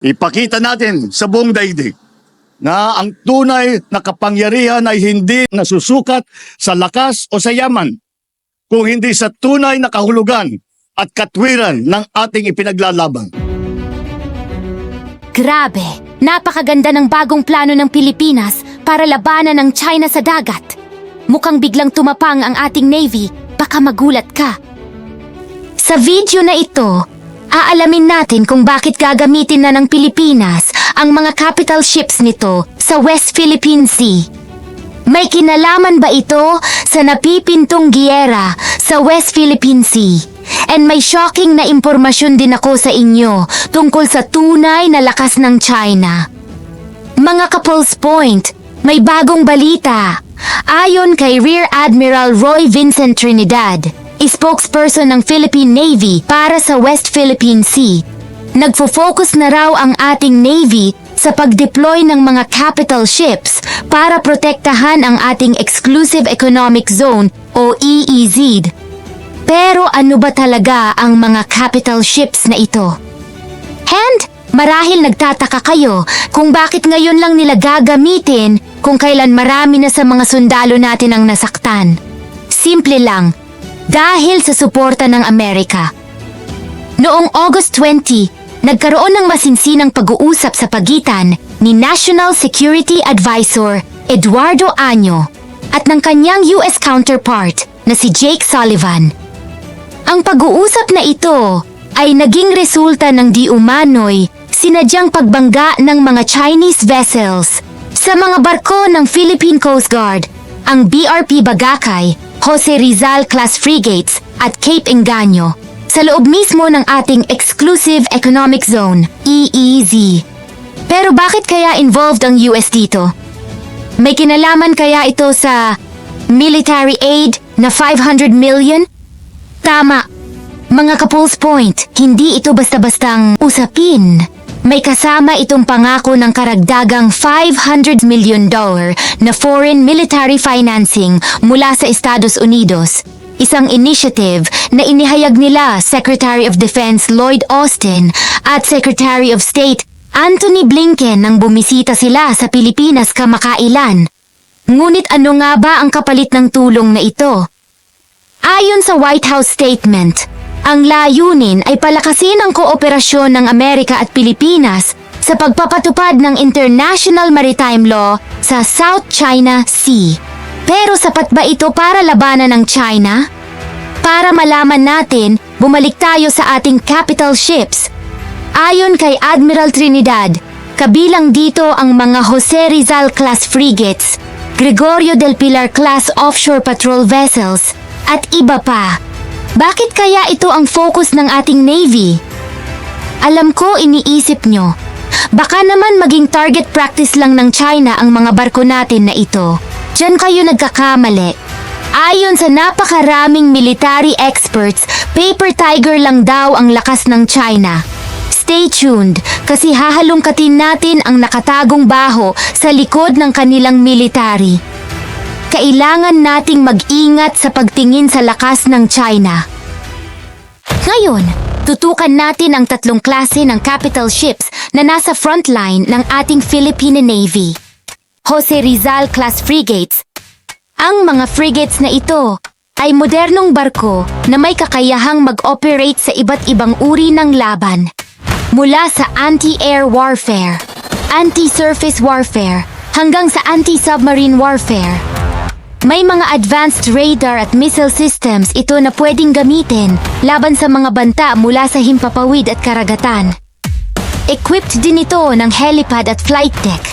Ipakita natin sa buong daigdig na ang tunay na kapangyarihan ay hindi nasusukat sa lakas o sa yaman, kung hindi sa tunay na kahulugan at katwiran ng ating ipinaglalaban. Grabe, napakaganda ng bagong plano ng Pilipinas para labanan ng China sa dagat. Mukhang biglang tumapang ang ating Navy, baka magulat ka. Sa video na ito, aalamin natin kung bakit gagamitin na ng Pilipinas ang mga capital ships nito sa West Philippine Sea. May kinalaman ba ito sa napipintong giyera sa West Philippine Sea? And may shocking na impormasyon din ako sa inyo tungkol sa tunay na lakas ng China. Mga Kapul's Point, may bagong balita. Ayon kay Rear Admiral Roy Vincent Trinidad, spokesperson ng Philippine Navy para sa West Philippine Sea, nagfo-focus na raw ang ating Navy sa pag-deploy ng mga capital ships para protektahan ang ating Exclusive Economic Zone o EEZ. Pero ano ba talaga ang mga capital ships na ito? And marahil nagtataka kayo kung bakit ngayon lang nila gagamitin kung kailan marami na sa mga sundalo natin ang nasaktan. Simple lang, dahil sa suporta ng Amerika. Noong August 20, nagkaroon ng masinsinang pag-uusap sa pagitan ni National Security Advisor Eduardo Año at ng kanyang US counterpart na si Jake Sullivan. Ang pag-uusap na ito ay naging resulta ng di umano'y sinadyang pagbangga ng mga Chinese vessels sa mga barko ng Philippine Coast Guard, ang BRP Bagakay, Jose Rizal class frigates at Cape Engaño sa loob mismo ng ating Exclusive Economic Zone, EEZ. Pero bakit kaya involved ang US dito? May kinalaman kaya ito sa military aid na 500 million? Tama. Mga Kapul's Point, hindi ito basta-bastang usapin. May kasama itong pangako ng karagdagang 500 million dollar na foreign military financing mula sa Estados Unidos. Isang initiative na inihayag nila Secretary of Defense Lloyd Austin at Secretary of State Anthony Blinken nang bumisita sila sa Pilipinas kamakailan. Ngunit ano nga ba ang kapalit ng tulong na ito? Ayon sa White House statement, ang layunin ay palakasin ang kooperasyon ng Amerika at Pilipinas sa pagpapatupad ng International Maritime Law sa South China Sea. Pero sapat ba ito para labanan ng China? Para malaman natin, bumalik tayo sa ating capital ships. Ayon kay Admiral Trinidad, kabilang dito ang mga Jose Rizal class frigates, Gregorio del Pilar class offshore patrol vessels, at iba pa. Bakit kaya ito ang focus ng ating Navy? Alam ko iniisip nyo, baka naman maging target practice lang ng China ang mga barko natin na ito. Diyan kayo nagkakamali. Ayon sa napakaraming military experts, paper tiger lang daw ang lakas ng China. Stay tuned kasi hahalungkatin natin ang nakatagong baho sa likod ng kanilang military. Kailangan nating mag-ingat sa pagtingin sa lakas ng China. Ngayon, tutukan natin ang tatlong klase ng capital ships na nasa frontline ng ating Philippine Navy. Jose Rizal class frigates. Ang mga frigates na ito ay modernong barko na may kakayahang mag-operate sa iba't ibang uri ng laban. Mula sa anti-air warfare, anti-surface warfare, hanggang sa anti-submarine warfare. May mga advanced radar at missile systems ito na pwedeng gamitin laban sa mga banta mula sa himpapawid at karagatan. Equipped din ito ng helipad at flight deck,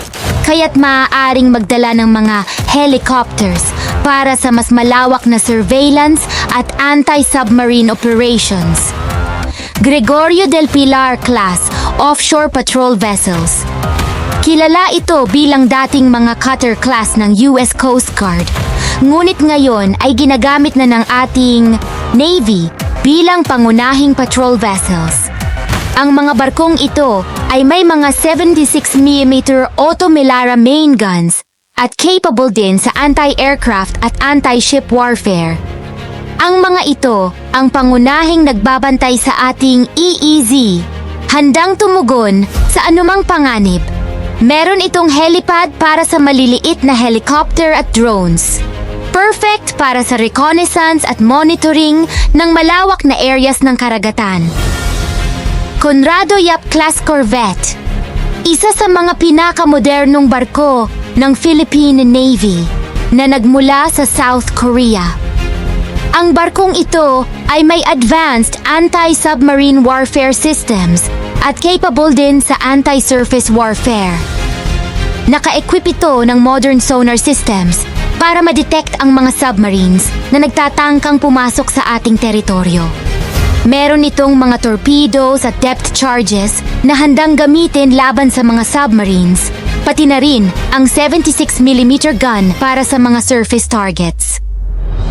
kaya't maaaring magdala ng mga helicopters para sa mas malawak na surveillance at anti-submarine operations. Gregorio del Pilar class offshore patrol vessels. Kilala ito bilang dating mga cutter class ng US Coast Guard. Ngunit ngayon ay ginagamit na ng ating Navy bilang pangunahing patrol vessels. Ang mga barkong ito ay may mga 76mm Automelara main guns at capable din sa anti-aircraft at anti-ship warfare. Ang mga ito ang pangunahing nagbabantay sa ating EEZ handang tumugon sa anumang panganib. Meron itong helipad para sa maliliit na helicopter at drones. Perfect para sa reconnaissance at monitoring ng malawak na areas ng karagatan. Conrado Yap Class Corvette isa sa mga pinakamodernong barko ng Philippine Navy na nagmula sa South Korea. Ang barkong ito ay may advanced anti-submarine warfare systems at capable din sa anti-surface warfare. Naka-equip ito ng modern sonar systems para ma-detect ang mga submarines na nagtatangkang pumasok sa ating teritoryo. Meron itong mga torpedoes at depth charges na handang gamitin laban sa mga submarines, pati na rin ang 76mm gun para sa mga surface targets.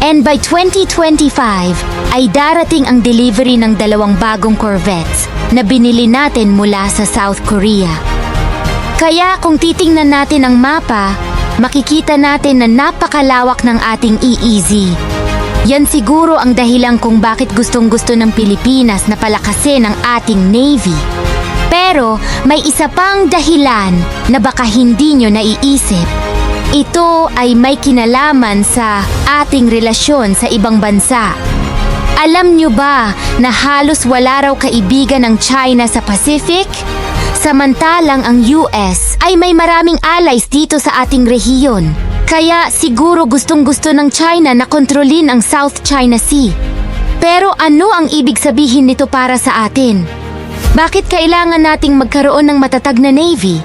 And by 2025 ay darating ang delivery ng dalawang bagong corvettes na binili natin mula sa South Korea. Kaya kung titingnan natin ang mapa, makikita natin na napakalawak ng ating EEZ. Yan siguro ang dahilan kung bakit gustong-gusto ng Pilipinas na palakasin ang ating Navy. Pero may isa pang dahilan na baka hindi nyo naiisip. Ito ay may kinalaman sa ating relasyon sa ibang bansa. Alam nyo ba na halos wala raw kaibigan ng China sa Pacific? Samantalang ang US ay may maraming allies dito sa ating rehiyon. Kaya siguro gustong-gusto ng China na kontrolin ang South China Sea. Pero ano ang ibig sabihin nito para sa atin? Bakit kailangan nating magkaroon ng matatag na Navy?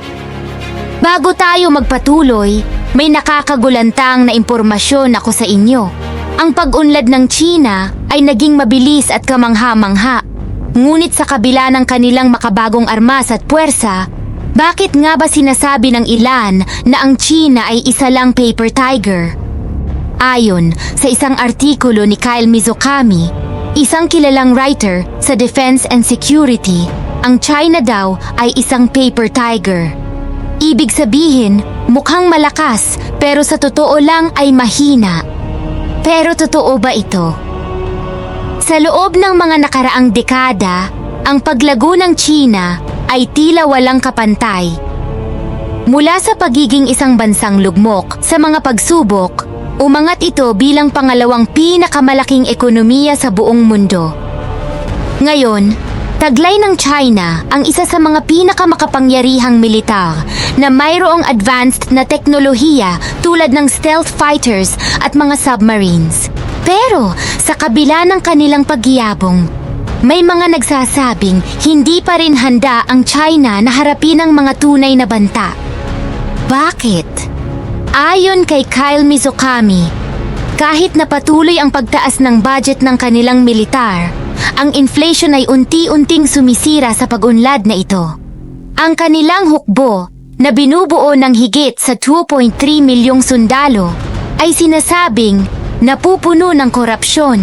Bago tayo magpatuloy, may nakakagulantang na impormasyon ako sa inyo. Ang pag-unlad ng China ay naging mabilis at kamangha-mangha. Ngunit sa kabila ng kanilang makabagong armas at puwersa, bakit nga ba sinasabi ng ilan na ang China ay isa lang paper tiger? Ayon sa isang artikulo ni Kyle Mizukami, isang kilalang writer sa Defense and Security, ang China daw ay isang paper tiger. Ibig sabihin, mukhang malakas pero sa totoo lang ay mahina. Pero totoo ba ito? Sa loob ng mga nakaraang dekada, ang paglago ng China ay tila walang kapantay. Mula sa pagiging isang bansang lugmok sa mga pagsubok, umangat ito bilang pangalawang pinakamalaking ekonomiya sa buong mundo. Ngayon, taglay ng China ang isa sa mga pinakamakapangyarihang militar na mayroong advanced na teknolohiya tulad ng stealth fighters at mga submarines. Pero sa kabila ng kanilang pagyabong, may mga nagsasabing hindi pa rin handa ang China na harapin ang mga tunay na banta. Bakit? Ayon kay Kyle Mizukami, kahit na patuloy ang pagtaas ng budget ng kanilang militar, ang inflation ay unti-unting sumisira sa pag-unlad na ito. Ang kanilang hukbo na binubuo ng higit sa 2.3 milyong sundalo ay sinasabing napupuno ng korupsyon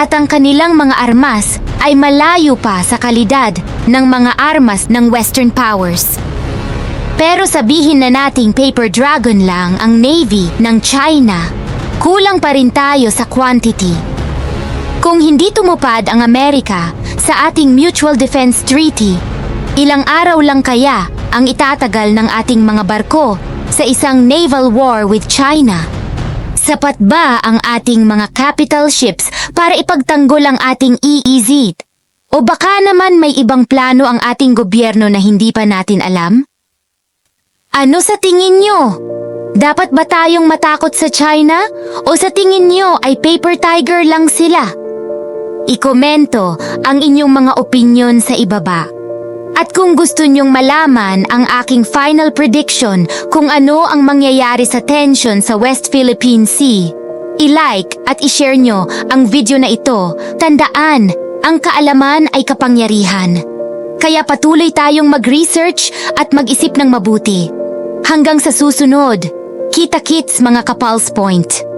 at ang kanilang mga armas ay malayo pa sa kalidad ng mga armas ng Western powers. Pero sabihin na nating paper dragon lang ang Navy ng China, kulang pa rin tayo sa quantity. Kung hindi tumupad ang Amerika sa ating Mutual Defense Treaty, ilang araw lang kaya ang itatagal ng ating mga barko sa isang naval war with China? Sapat ba ang ating mga capital ships para ipagtanggol ang ating EEZ? O baka naman may ibang plano ang ating gobyerno na hindi pa natin alam? Ano sa tingin nyo? Dapat ba tayong matakot sa China? O sa tingin nyo ay paper tiger lang sila? Ikomento ang inyong mga opinion sa ibaba. At kung gusto nyong malaman ang aking final prediction kung ano ang mangyayari sa tension sa West Philippine Sea, i-like at i-share nyo ang video na ito. Tandaan, ang kaalaman ay kapangyarihan. Kaya patuloy tayong mag-research at mag-isip ng mabuti. Hanggang sa susunod, kita-kits mga kapals point.